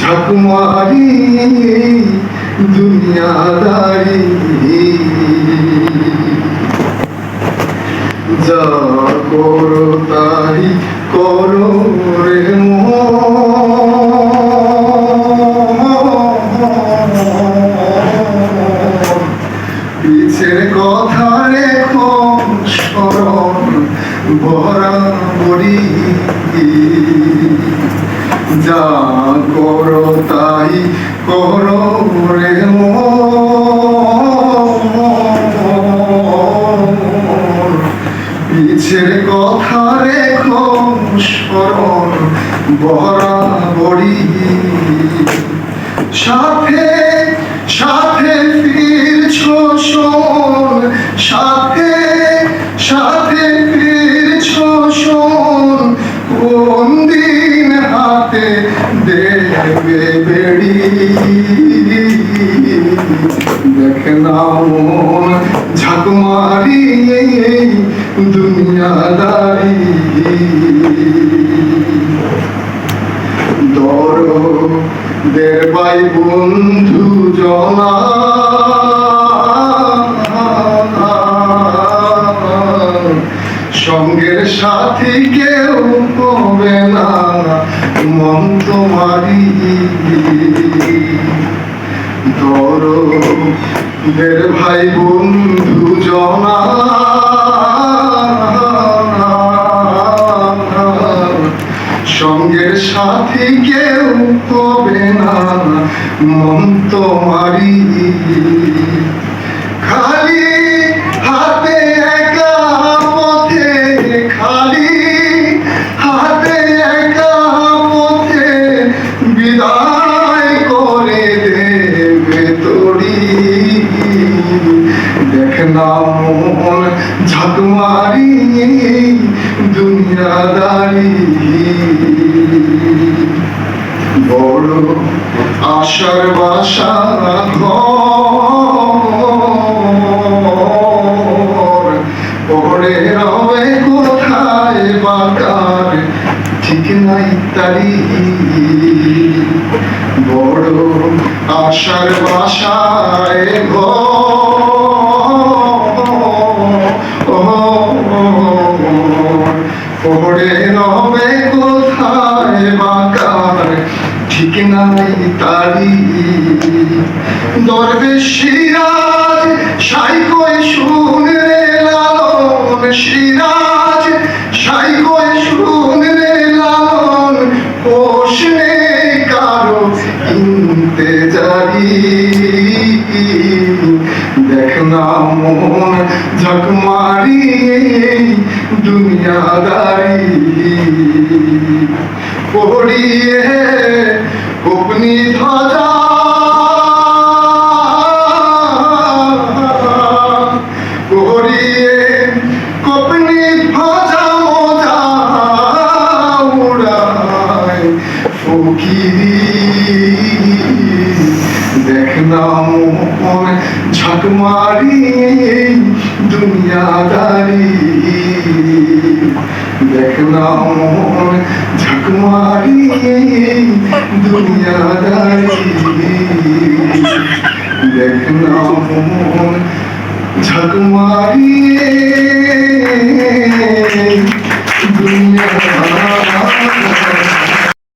ঝকমারি দুনিয়াদারি যা করো তাই করো রে। পিছের কথা রেখো স্মরণ বরাবরি যা পিছের কথা রেখো স্মরণ? বরাবরি সাথে সাথে ফিরছো শোন। সাথে সাথে ফিরছো শোন। কোন দিন হাতে দেবে বেড়ি? দেখ না মন ঝাঁকমারি দুনিয়াদারি। দরদের বাই বন্ধু জনা সঙ্গের সাথী কেউ হবে না, মন তোমারি দরদের ভাই বন্ধু জনা সঙ্গের সাথী কেউ হবে না। মন তোমারি খালি দেখ না ঝাঁকমারি দুনিয়াদারি। বড় আশার বাসা ঘর পড়ে রবে কোথায় বড় আশার বাসায় ঘর ঠিক নাই তারি। দরবে সিরাজ সাইকই শুনে লালন সিরাজ সাইকই শুনে লালন পোষণে কারও ইন্তেজারি। দেখ না মন ঝকমারি দুনিয়াদারি। পড়িয়ে গোপনি ধ্বজা পড়িয়ে গোপনি ধ্বজা মোজা উড়ায় ফকিরি দেখ না মন ঝক মারি দুনিয়াদারি দেখ না মন ঝক মারি দুনিয়াদারি দেখ না